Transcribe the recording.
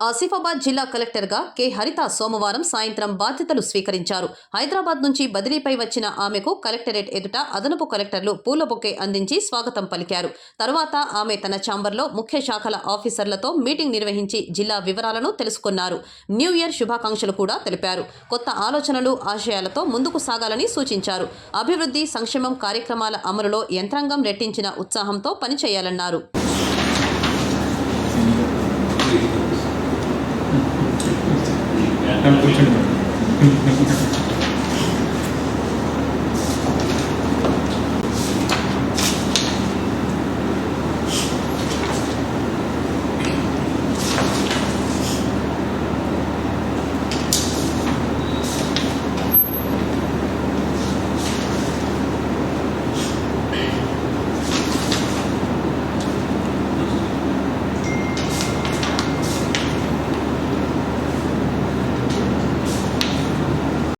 ఆసిఫాబాద్ జిల్లా కలెక్టర్గా కె. హరిత సోమవారం సాయంత్రం బాధ్యతలు స్వీకరించారు. హైదరాబాద్ నుంచి బదిలీపై వచ్చిన ఆమెకు కలెక్టరేట్ ఎదుట అదనపు కలెక్టర్లు పూల బొకే అందించి స్వాగతం పలికారు. తరువాత ఆమె తన ఛాంబర్లో ముఖ్య శాఖల ఆఫీసర్లతో మీటింగ్ నిర్వహించి జిల్లా వివరాలను తెలుసుకున్నారు. న్యూ ఇయర్ శుభాకాంక్షలు కూడా తెలిపారు. కొత్త ఆలోచనలు ఆశయాలతో ముందుకు సాగాలని సూచించారు. అభివృద్ధి సంక్షేమం కార్యక్రమాల అమలులో యంత్రాంగం రెట్టించిన ఉత్సాహంతో పనిచేయాలన్నారు. 그냥 꽂힌 거예요.